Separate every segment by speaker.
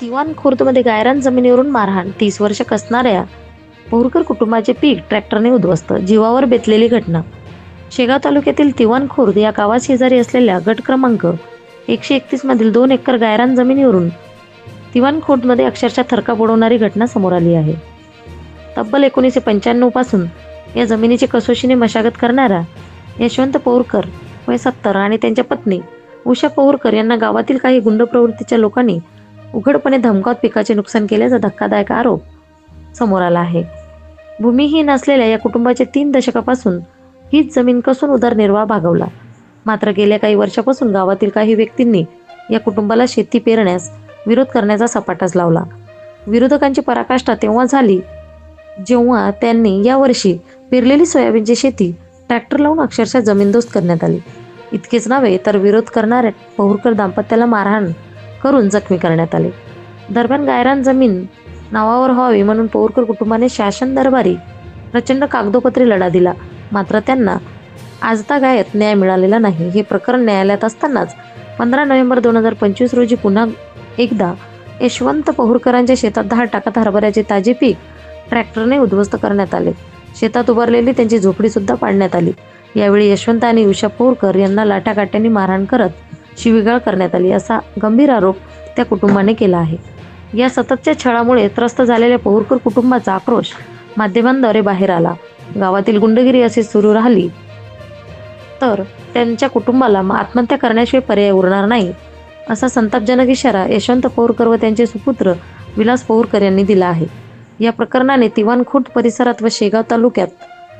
Speaker 1: तिवान खुर्दमध्ये गायरान जमिनीवरून मारहाण तीस वर्ष कसणाऱ्या पोरकर कुटुंबाचे पीक ट्रॅक्टरने उद्ध्वस्त जीवावर बेतलेली घटना. शेगाव तालुक्यातील तिवान खुर्द या गावाशेजारी असलेल्या गट क्रमांक एकशे एकतीस मधील दोन एकर गायरान जमिनीवरून तिवान खुर्दमध्ये अक्षरशः थरका बुडवणारी घटना समोर आली आहे. तब्बल एकोणीसशे पंच्याण्णवपासून या जमिनीची कसोशीने मशागत करणारा यशवंत पौरकर वय सत्तर आणि त्यांच्या पत्नी उषा पौरकर यांना गावातील काही गुंड प्रवृत्तीच्या लोकांनी उघडपणे धमकावत पिकाचे नुकसान केल्याचा धक्कादायक आरोप समोर आला आहे. भूमिहीन असलेल्या या कुटुंबाचे तीन दशकापासून हीच जमीन कसून उदरनिर्वाह भागवला. मात्र गेल्या काही वर्षापासून गावातील काही व्यक्तींनी या कुटुंबाला शेती पेरण्यास विरोध करण्याचा सपाटाच लावला. विरोधकांची पराकाष्ठा तेव्हा झाली जेव्हा त्यांनी यावर्षी पेरलेली सोयाबीनची शेती ट्रॅक्टर लावून अक्षरशः जमीनदोस्त करण्यात आली. इतकेच नव्हे तर विरोध करणाऱ्या पहुरकर दाम्पत्याला मारहाण करून जखमी करण्यात आले. दरम्यान गायरान जमीन नावावर व्हावी म्हणून पौरकर कुटुंबाने शासन दरबारी प्रचंड कागदोपत्री लढा दिला. मात्र त्यांना आजता गायत न्याय मिळालेला नाही. हे प्रकरण न्यायालयात असतानाच पंधरा नोव्हेंबर दोन हजार पंचवीस रोजी पुन्हा एकदा यशवंत पहुरकरांच्या शेतात दहा टाकात हरभऱ्याचे ताजे पीक ट्रॅक्टरने उद्ध्वस्त करण्यात आले. शेतात उभारलेली त्यांची झोपडी सुद्धा पाडण्यात आली. यावेळी यशवंत आणि उषा पोरकर यांना लाटाकाट्यांनी मारहाण करत शिवीगाळ करण्यात आली असा गंभीर आरोप त्या कुटुंबाने केला आहे. या सततच्या छळामुळे त्रस्त झालेल्या पौरकर कुटुंबाचा आक्रोश माध्यमांद्वारे बाहेर आला. गावातील गुंडगिरी अशी सुरू राहिली. तर त्यांच्या कुटुंबाला आत्महत्या करण्याशिवाय पर्याय उरणार नाही असा संतापजनक इशारा यशवंत पौरकर व त्यांचे सुपुत्र विलास पौरकर यांनी दिला आहे. या प्रकरणाने तिवानखुट परिसरात व शेगाव तालुक्यात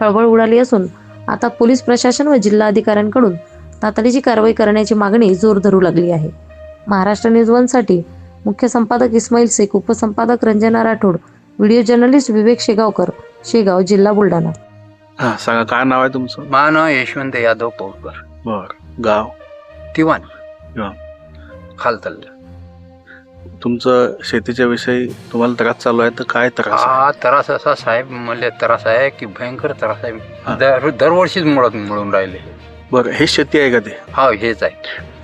Speaker 1: खळबळ उडाली असून आता पोलीस प्रशासन व जिल्हा अधिकाऱ्यांकडून तातडीची कारवाई करण्याची मागणी जोर धरू लागली आहे. महाराष्ट्र न्यूज वनसाठी मुख्य संपादक इस्माईल शेख उपसंपादक रंजना राठोड व्हिडिओ जर्नलिस्ट विवेक शेगावकर शेगाव जिल्हा बुलढाणा.
Speaker 2: हा सांगा काय नाव आहे तुमचं?
Speaker 3: माझं नाव यशवंत यादव पौरकर.
Speaker 2: बर गाव?
Speaker 3: तिवान.
Speaker 2: हा.
Speaker 3: खालतल्ला
Speaker 2: तुमचं शेतीच्या विषयी तुम्हाला त्रास चालू आहे तर काय त्रास आहे?
Speaker 3: हा त्रास असा साहेब मला त्रास आहे की भयंकर त्रास. आहे. दर दरवर्षीच मुळत मिळून राहिले.
Speaker 2: बरं हे शेती आहे का ते?
Speaker 3: हा हेच आहे.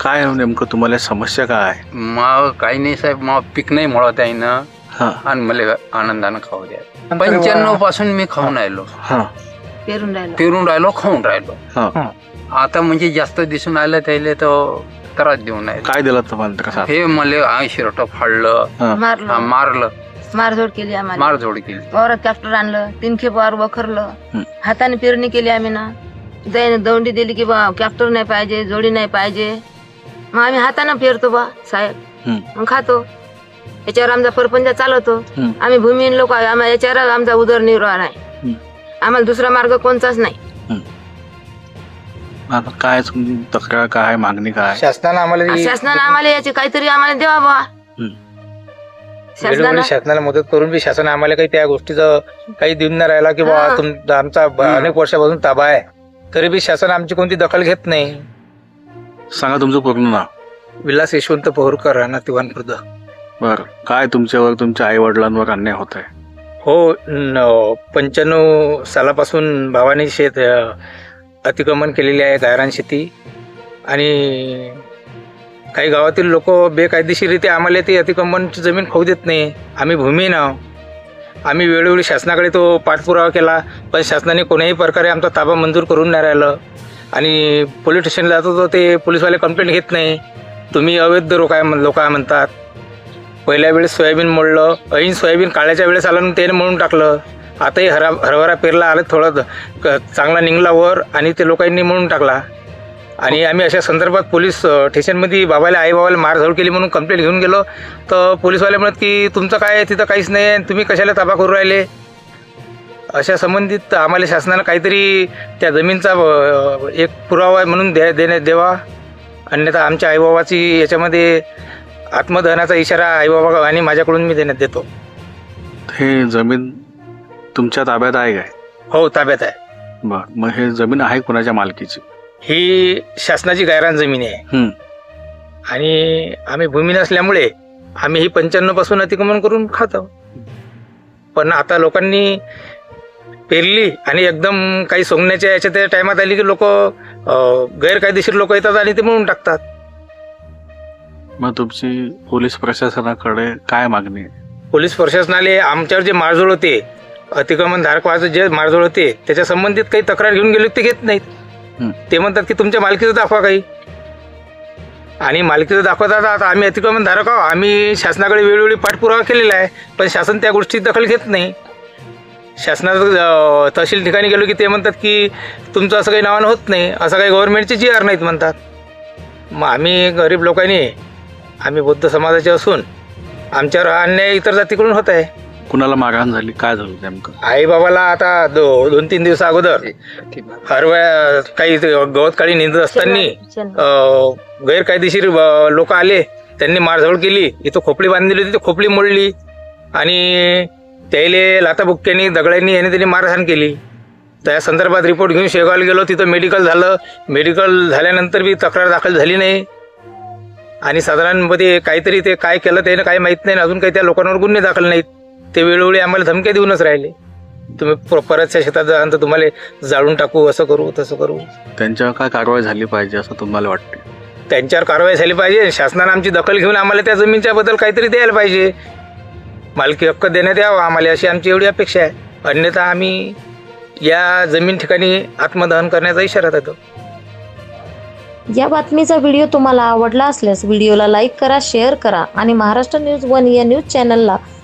Speaker 2: काय आहे नेमकं? तुम्हाला समस्या काय आहे?
Speaker 3: मग काही नाही साहेब मग पीक नाही मुळत आहे ना.
Speaker 2: हा.
Speaker 3: आणि मला आनंदानं खाऊ द्या. पंच्याण्णवपासून मी खाऊन राहिलो.
Speaker 2: हा.
Speaker 1: पेरून राहिला.
Speaker 3: पेरून राहिलो खाऊन राहिलो.
Speaker 2: हा.
Speaker 3: आता म्हणजे जास्त दिसून आलं त्याला तर त्रास देऊ नये
Speaker 2: काय दिला तुम्हाला
Speaker 3: हे मला शिरट फाडलं.
Speaker 2: हा.
Speaker 3: हा,
Speaker 4: मारलं.
Speaker 3: मारलं
Speaker 4: मारझोड केली आम्हाला.
Speaker 3: मारझोड केली.
Speaker 4: वावरात ट्रॅक्टर आणलं तीन खेप वावर वखरलं.
Speaker 2: हं.
Speaker 4: हाताने पेरणी केली आम्ही ना. दैन दौंडी दिली की बा ट्रॅक्टर नाही पाहिजे जोडी नाही पाहिजे मग आम्ही हाताने पेरतो बा साहेब
Speaker 2: हं.
Speaker 4: मग खातो याच्यावर आमचा परपंच चालवतो. आम्ही भूमिहीन लोक आहे आम्हाला याच्यावर आमचा उदरनिर्वाह. नाही आम्हाला दुसरा मार्ग कोणताच नाही
Speaker 2: आता काय तुमची तक्रार काय मागणी काय?
Speaker 5: शासनानं आम्हाला जी-
Speaker 4: शासनाने आम्हाला याची काहीतरी आम्हाला द्यावा बा
Speaker 2: हं.
Speaker 4: शासनानं
Speaker 5: शासनाला मदत करून बी शासन आम्हाला काही त्या गोष्टीचं काही देऊन नाही राहिला की
Speaker 4: हा.
Speaker 5: तुम आमचा ब-
Speaker 2: हं.
Speaker 5: अनेक वर्षापासून ताबा आहे तरी बी शासन आमची कोणती दखल घेत नाही.
Speaker 2: सांगा तुमचं पूर्ण नाव.
Speaker 5: विलास यशवंत पोहरकर राहणार तिवानखुर्द
Speaker 2: बरं. काय तुमच्यावर तुमच्या आई वडिलांवर अन्याय होत आहे?
Speaker 5: हो न- पंच्याण्णव सालापासून भावाने शेत अ, अतिक्रमण केलेली आहे गायरान शेती. आणि काही गावातील लोक बेकायदेशीररित्या आम्हाला ती अतिक्रमणची जमीन खाऊ देत नाही. आम्ही भूमीहीन आहोत आम्ही वेळोवेळी शासनाकडे तो पाठपुरावा केला पण शासनाने कोणाही प्रकारे आमचा ताबा मंजूर करून नाही राहिलं. आणि पोलीस स्टेशनला जातो तर ते पोलीसवाले कंप्लेंट घेत नाही. तुम्ही अवैध लोक आहे लोक आहे म्हणतात. पहिल्या वेळेस सोयाबीन मोडलं ऐन सोयाबीन काळ्याच्या वेळेस आलं आणि त्याने म्हणून टाकलं. आताही हरा हरभरा पेरला आलं थोडं क- चांगला निघला वर आणि ते लोकांनी म्हणून टाकला. आणि आम्ही अशा संदर्भात पोलीस स्टेशनमध्ये बाबाला आई बाबाला मारझोड केली म्हणून कंप्लेंट घेऊन गेलो. तर पोलीसवाले म्हणत की तुमचं काय आहे, तिथं काहीच नाही आहे तुम्ही कशाला ताबा करू राहिले? अशा संबंधित आम्हाला शासनानं काहीतरी त्या जमीनचा एक पुरावा म्हणून द्या देण्यात द्यावा अन्यथा आमच्या आईबाबाची याच्यामध्ये आत्मदहनाचा इशारा आईबाबा आणि माझ्याकडून मी देण्यात देतो.
Speaker 2: हे जमीन तुमच्या ताब्यात आहे काय?
Speaker 5: हो ताब्यात आहे.
Speaker 2: बर मग हे जमीन आहे कोणाच्या मालकीची?
Speaker 5: ही शासनाची गायरान जमीन आहे. आणि आम्ही भूमी नसल्यामुळे आम्ही ही पंच्याण्णवपासून अतिक्रमण करून खातो पण आता लोकांनी पेरली आणि एकदम काही सोंगण्याच्या याच्या त्या टायमात आली की लोक गैरकायदेशीर लोक येतात आणि ते म्हणून टाकतात
Speaker 2: मग तुमची पोलीस प्रशासनाकडे काय मागणी आहे
Speaker 5: पोलीस प्रशासनाले आमच्यावर जे मारजोळ होते अतिक्रमण धारकवाचं जे मारजोळ होते त्याच्या संबंधित काही तक्रार घेऊन गेले ते घेत. नाहीत ते म्हणतात की तुमच्या मालकीचं दाखवा काही. आणि मालकीचं दाखवतात आता आम्ही अतिक्रमण धारक आहोत. आम्ही शासनाकडे वेळोवेळी पाठपुरावा केलेला आहे पण शासन त्या गोष्टी दखल घेत नाही. शासनाचं तहसील ठिकाणी गेलो की ते म्हणतात की तुमचं असं काही नावानं होत नाही असं काही गव्हर्नमेंटचे जी आर नाहीत म्हणतात. मग आम्ही गरीब लोकांनी आम्ही बौद्ध समाजाचे असून आमच्यावर अन्याय इतर जातीकडून होत आहे.
Speaker 2: कुणाला मारहाण झाली? काय झालं नेमकं?
Speaker 5: आई बाबाला आता दो दोन तीन दिवस अगोदर हरवळ्या काही ते गवत काळी निंदत असताना अं, गैरकायदेशीर लोक आले त्यांनी मारझोड केली इथं खोपडी बांधली होती ती खोपडी मोडली आणि त्याले लाताबुक्क्यांनी दगड्यांनी याने त्यांनी मारहाण केली. त्या संदर्भात रिपोर्ट घेऊन शेगावला गेलो तिथं मेडिकल झालं. मेडिकल झाल्यानंतर बी तक्रार दाखल झाली नाही. आणि साधारणमध्ये काहीतरी ते काय केलं त्यानं काही माहीत नाही आणि अजून काही त्या लोकांवर गुन्हे दाखल नाहीत. ते वेळोवेळी आम्हाला धमक्या देऊनच राहिले. तुम्ही प- परतच्या शेतात जा तर तुम्हाला जाळून टाकू असं करू तसं करू.
Speaker 2: त्यांच्यावर काय कारवाई झाली पाहिजे असं तुम्हाला वाटते
Speaker 5: त्यांच्यावर कारवाई झाली पाहिजे. शासनानं आमची दखल घेऊन आम्हाला त्या जमीनच्या बद्दल काहीतरी द्यायला पाहिजे. मालकी हक्क देण्यात यावा आम्हाला अशी आमची एवढी अपेक्षा आहे. अन्यथा आम्ही या जमीन ठिकाणी आत्मदहन करण्याचा इशारा देतो.
Speaker 1: या बातमीचा व्हिडिओ तुम्हाला आवडला असल्यास व्हिडिओला लाईक करा शेअर करा आणि महाराष्ट्र न्यूज वन या न्यूज चॅनलला